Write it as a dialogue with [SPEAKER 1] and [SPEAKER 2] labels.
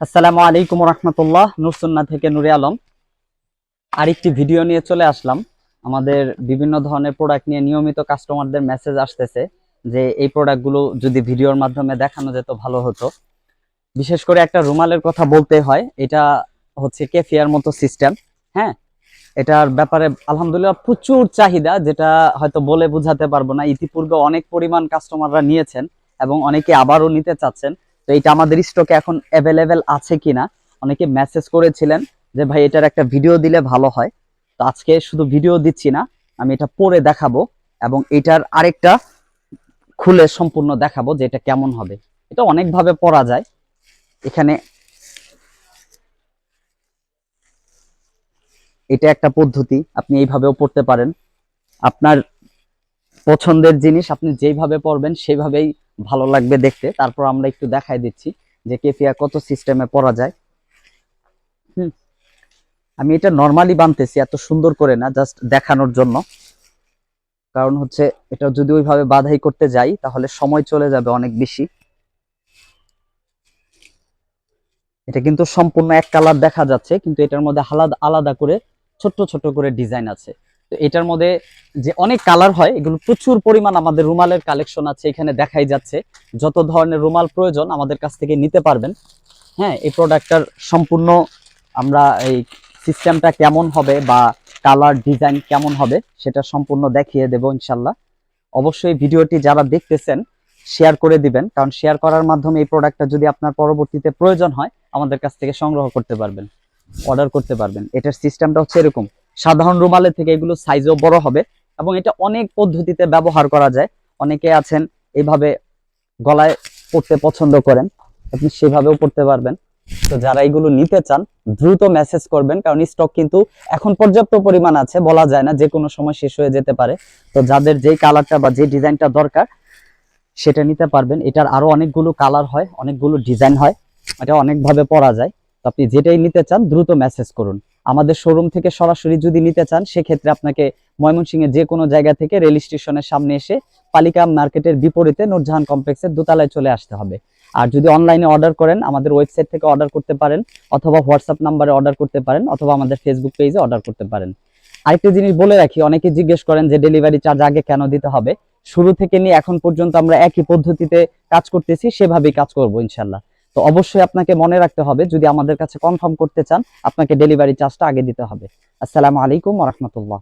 [SPEAKER 1] আসসালামু আলাইকুম রহমতুল্লাহ নুরসুন্না থেকে নুরে আলম। আরেকটি ভিডিও নিয়ে চলে আসলাম। আমাদের বিভিন্ন ধরনের প্রোডাক্ট নিয়ে নিয়মিত কাস্টমারদের মেসেজ আসতেছে যে এই প্রোডাক্টগুলো যদি ভিডিওর মাধ্যমে দেখানো যেত ভালো হতো। বিশেষ করে একটা রুমালের কথা বলতে হয়, এটা হচ্ছে কেফিয়ার মতো সিস্টেম হ্যাঁ? এটার ব্যাপারে আলহামদুলিল্লাহ প্রচুর চাহিদা, যেটা হয়তো বলে বোঝাতে পারব না। ইতিপূর্বে অনেক পরিমাণ কাস্টমাররা নিয়েছেন এবং অনেকে আবারও নিতে চাচ্ছেন। তো এটা আমাদের স্টকে এখন অ্যাভেলেবেল আছে কিনা? অনেকে মেসেজ করেছিলেন যে, ভাই, এটার একটা ভিডিও দিলে ভালো হয়। তো আজকে শুধু ভিডিও দিচ্ছি না, আমি এটা পরে দেখাবো এবং এটার আরেকটা খুলে সম্পূর্ণ দেখাবো যে এটা কেমন হবে। এটা অনেকভাবে পরা যায়। এখানে এটা একটা পদ্ধতি, আপনি এইভাবেও পড়তে পারেন। আপনার পছন্দের জিনিস আপনি যেইভাবে পড়বেন, সেইভাবেই ভালো লাগবে দেখতে। তারপর আমরা একটু দেখাই দিচ্ছি যে কেফিয়া কত সিস্টেমে পরা যায়। হুম। আমি এটা নর্মালি বানতেছি, এত সুন্দর করে না জাস্ট দেখানোর জন্য। কারণ হচ্ছে, এটা যদি ওইভাবে বাধাই করতে যাই, তাহলে সময় চলে যাবে অনেক বেশি। এটা কিন্তু সম্পূর্ণ এক কালার দেখা যাচ্ছে, কিন্তু এটার মধ্যে আলাদা আলাদা করে, ছোট্ট ছোট করে ডিজাইন আছে। তো এটার মধ্যে যে অনেক কালার হয়, এগুলো প্রচুর পরিমাণ আমাদের রুমালের কালেকশন আছে, এখানে দেখাই যাচ্ছে। যত ধরনের রুমাল প্রয়োজন আমাদের কাছ থেকে নিতে পারবেন। হ্যাঁ এই প্রোডাক্টটার সম্পূর্ণ আমরা এই সিস্টেমটা কেমন হবে বা কালার ডিজাইন কেমন হবে, সেটা সম্পূর্ণ দেখিয়ে দেব ইনশাল্লাহ। অবশ্যই ভিডিওটি যারা দেখতেছেন, শেয়ার করে দিবেন, কারণ শেয়ার করার মাধ্যমে এই প্রোডাক্টটা যদি আপনার পরবর্তীতে প্রয়োজন হয়, আমাদের কাছ থেকে সংগ্রহ করতে পারবেন, অর্ডার করতে পারবেন। এটার সিস্টেমটা হচ্ছে এরকম। সাধারণ রুমালের থেকে এগুলো সাইজও বড় হবে এবং এটা অনেক পদ্ধতিতে ব্যবহার করা যায়। অনেকে আছেন এইভাবে গলায় পড়তে পছন্দ করেন, আপনি সেভাবেও পড়তে পারবেন। তো যারা এগুলো নিতে চান, দ্রুত মেসেজ করবেন, কারণ স্টক কিন্তু এখন পর্যাপ্ত পরিমাণ আছে, বলা যায় না, যে কোনো সময় শেষ হয়ে যেতে পারে। তো যাদের যেই কালারটা বা যে ডিজাইনটা দরকার, সেটা নিতে পারবেন। এটার আরও অনেকগুলো কালার হয়, অনেকগুলো ডিজাইন হয়, এটা অনেকভাবে পরা যায়। আপনি যেটাই নিতে চান, দ্রুত মেসেজ করুন। আমাদের শোরুম থেকে সরাসরি যদি নিতে চান, সেক্ষেত্রে আপনাকে ময়মনসিংহের যে কোনো জায়গা থেকে রেল স্টেশনের সামনে এসে পালিকা মার্কেটের বিপরীতে নূরজাহান কমপ্লেক্সের দোতলায় চলে আসতে হবে। আর যদি অনলাইনে অর্ডার করেন, আমাদের ওয়েবসাইট থেকে অর্ডার করতে পারেন, অথবা হোয়াটসঅ্যাপ নাম্বারে অর্ডার করতে পারেন, অথবা আমাদের ফেসবুক পেজে অর্ডার করতে পারেন। আরেকটা জিনিস বলে রাখি, অনেকে জিজ্ঞেস করেন যে ডেলিভারি চার্জ আগে কেন দিতে হবে? শুরু থেকে নিয়ে এখন পর্যন্ত আমরা একই পদ্ধতিতে কাজ করতেছি, সেভাবেই কাজ করব, ইনশাল্লাহ। তো অবশ্যই আপনাকে মনে রাখতে হবে, যদি আমাদের কাছে কনফার্ম করতে চান, আপনাকে ডেলিভারি চার্জটা আগে দিতে হবে। আসসালামু আলাইকুম রহমতুল্লাহ।